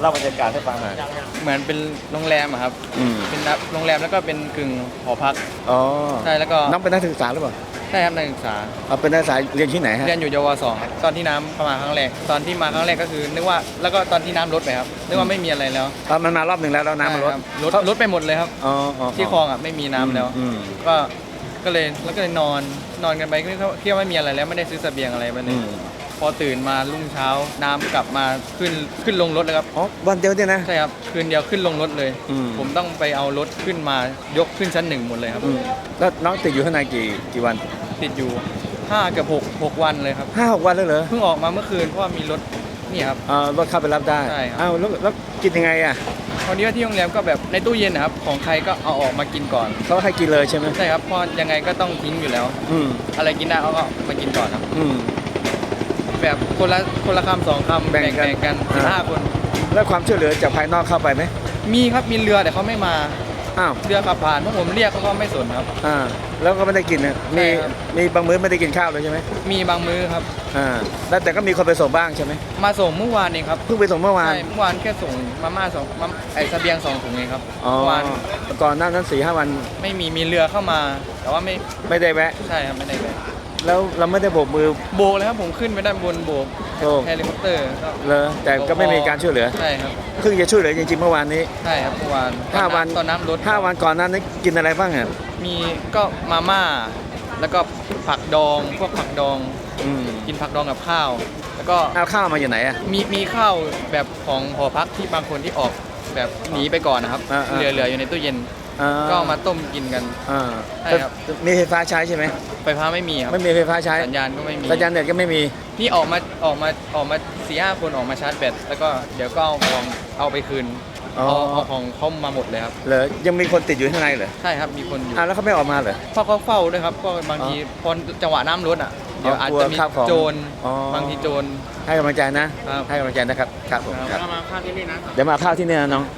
เล่าบรรยากาศให้ฟังหน่อยเหมือนเป็นโรงแรมอะครับ อืมเป็นโรงแรมแล้วก็เป็นกึ่งหอพัก อ๋อใช่แล้วก็ น้องเป็นนักศึกษาหรือเปล่าใช่ครับนักศึกษา เอาเป็นนักศึกษาเรียนที่ไหนฮะ เรียนอยู่เยาวสองครับตอนที่น้ำเข้ามาครั้งแรก ตอนที่มาครั้งแรกก็คือ นึกว่า แล้วก็ตอนที่น้ำลดไปครับ นึกว่าไม่มีอะไรแล้วอะมันมารอบหนึ่งแล้วแล้วน้ำมันลดใช่ครับลดลดไปหมดเลยครับ อ๋ออ๋อที่คลองอะไม่มีน้ำแล้ว อืม ก็ ก็เลย แล้วก็เลยนอน นอนกันไปก็เที่ยวไม่มีอะไรแล้ว ไม่ได้ซื้อเสบียงอะไรไปเลอืย ม พอตื่นมารุ่งเช้าน้ำกลับมาขึ้นขึ้นลงรถเลยครับ อ๋อวันเดียวเนี่ยนะ ใช่ครับ คืนเดียวขึ้นลงรถเลย อืม ผมต้องไปเอารถขึ้นมายกขึ้นชั้นหนึ่งหมดเลยครับ อืมแล้วน้องติดอยู่ข้างในกี่กี่วันติดอยู่ห้าเกับหกหกวันเลยครับ ห้าหกวันแล้วเหรอเพิ่งออกมาเมื่อคืนเพราะว่ามีรถนี่ครับอ่ารถเข้าไปรับได้ใช่ครับ อ้าวแล้วแล้วกินยังไงอะคราวนี้ว่าที่โรงแรมก็แบบในตู้เย็นนะครับ ของใครก็เอาออกมากินก่อน เขาให้กินเลยใช่ไหมใช่ครับเพราะยังไงก็ต้องทิ้งอยู่แล้ว อืมอะไรกินได้เขาก็มากินก่อนครับ อืม แบบคนละคนละคำสองคำแบ่งกัน แบ่งกันอ่าสิบห้าคน แล้วความช่วยเหลือจากภายนอกเข้าไปไหมมีครับมีเรือแต่เขาไม่มาอ้าวเรือขับผ่านพวกผมเรียกเขาก็ไม่สนครับ อ่าแล้วก็ไม่ได้กินนะมีใช่ครับ มีบางมื้อไม่ได้กินข้าวเลยใช่ไหมมีบางมื้อครับ อ่าแล้วแต่ก็มีคนไปส่งบ้างใช่ไหมมาส่งเมื่อวานเองครับเพิ่งไปส่งเมื่อวานใช่เมื่อวานแค่ส่งมาม่าสองมาไอเสบียงสองถุงเองครับอ๋อเมื่อวานก่อนหน้านั้นสี่ห้าวันไม่มีมีเรือเข้ามา แต่ว่าไม่ไม่ได้แวะใช่ครับไม่ได้ไป แล้วเราไม่ได้โบกมือโบกเลยครับผมขึ้นไปด้านบนโบกโอ้เฮลิคอปเตอร์ก็เลยแต่ก็ไม่มีการช่วยเหลือใช่ครับเพิ่งจะช่วยเหลือจริงๆเมื่อวานนี้ใช่ครับเมื่อวานห้าวันตอนน้ำลดห้าวันก่อนหนั้นนี่กินอะไรบ้างอะมีก็มาม่า แล้วก็ผักดองพวกผักดองอืมกินผักดองกับข้าว แล้วก็เอาข้าวมาอยู่ไหนอะมีมีข้าวแบบของหอพักที่บางคนที่ออกแบบหนีไปก่อนนะครับอ่าๆเหลือเหลืออยู่ในตู้เย็น อ่า ก็เอามาต้มกินกัน อ่าใช่ครับ มีไฟฟ้าใช้ใช่ไหมไฟฟ้าไม่มีครับไม่มีไฟฟ้าใช้สัญญาณก็ไม่มีสัญญาณเน็ตก็ไม่มี นี่ออกมาออกมาออกมาสี่ห้าคนออกมาชาร์จแบตแล้วก็เดี๋ยวก็เอาของเอาไปคืนอ๋อ เอาเอาของเขามาหมดเลยครับเหรอยังมีคนติดอยู่ข้างในเหรอใช่ครับมีคนอยู่อ่าแล้วเขาไม่ออกมาเหรอเพราะเขาเฝ้าด้วยครับก็บางทีพอจังหวะน้ำลดอะเดี๋ยวอ๋ออาจกลัวจะมีข้าวของโจรอ๋อ บางทีโจร ให้กำลังใจนะ ครับ ให้กำลังใจนะครับ ครับผมครับ มาข้าวที่นี่นะ เดี๋ยวมาข้าวที่เนี่ยนะน้องค